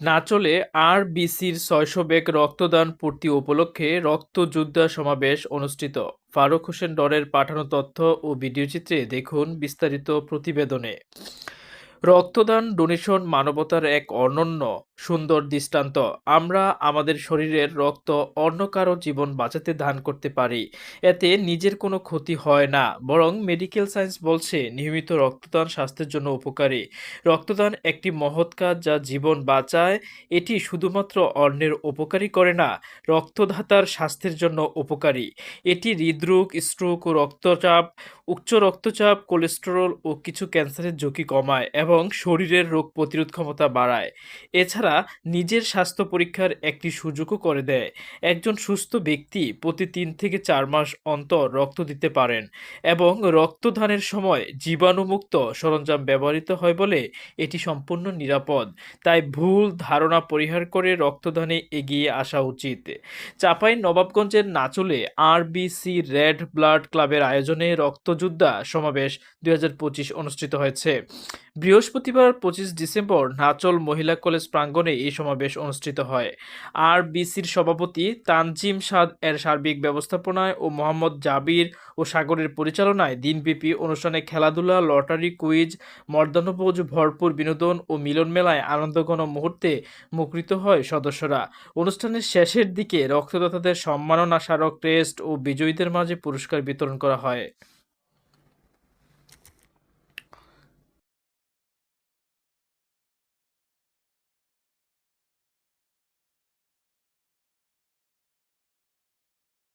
নাচলে আর বিসির ছয়শো বেগ রক্তদান পূর্তি উপলক্ষে রক্তযোদ্ধা সমাবেশ অনুষ্ঠিত। ফারুক হোসেন ডরের পাঠানো তথ্য ও ভিডিওচিত্রে দেখুন বিস্তারিত প্রতিবেদনে। রক্তদান ডোনেশন মানবতার এক অনন্য সুন্দর দৃষ্টান্ত। আমরা আমাদের শরীরের রক্ত অন্য কারও জীবন বাঁচাতে দান করতে পারি। এতে নিজের কোনো ক্ষতি হয় না। বরং মেডিকেল সায়েন্স বলছে, নিয়মিত রক্তদান স্বাস্থ্যের জন্য উপকারী। রক্তদান একটি মহৎ কাজ যা জীবন বাঁচায়। এটি শুধুমাত্র অন্যের উপকারী করে না, রক্তদাতার স্বাস্থ্যের জন্য উপকারী। এটি হৃদরোগ স্ট্রোক ও রক্তচাপ উচ্চ রক্তচাপ, কোলেস্টেরল ও কিছু ক্যান্সারের ঝুঁকি কমায় এবং শরীরের রোগ প্রতিরোধ ক্ষমতা বাড়ায়। এছাড়া নিজের স্বাস্থ্য পরীক্ষার একটি সুযোগও করে দেয়। একজন সুস্থ ব্যক্তি প্রতি তিন থেকে চার মাস অন্তর রক্ত দিতে পারেন এবং রক্তদানের সময় জীবাণুমুক্ত সরঞ্জাম ব্যবহৃত হয় বলে এটি সম্পূর্ণ নিরাপদ। তাই ভুল ধারণা পরিহার করে রক্তদানে এগিয়ে আসা উচিত। চাপাই নবাবগঞ্জের নাচলে আরবিসি রেড ব্লাড ক্লাবের আয়োজনে রক্তযোদ্ধা সমাবেশ দুই হাজার পঁচিশ অনুষ্ঠিত হয়েছে। বৃহস্পতিবার পঁচিশ ডিসেম্বর নাচল মহিলা কলেজ প্রাঙ্গণে এই সমাবেশ অনুষ্ঠিত হয়। আর বিসির সভাপতি তানজিম সাদ এর সার্বিক ব্যবস্থাপনায় ও মোহাম্মদ জাবির ও সাগরের পরিচালনায় দিনব্যাপী অনুষ্ঠানে খেলাধুলা, লটারি, কুইজ, মর্দানুভোজ, ভরপুর বিনোদন ও মিলন মেলায় আনন্দঘন মুহূর্তে মুখরিত হয় সদস্যরা। অনুষ্ঠানের শেষের দিকে রক্তদাতাদের সম্মাননা স্মারক ক্রেস্ট ও বিজয়ীদের মাঝে পুরস্কার বিতরণ করা হয়।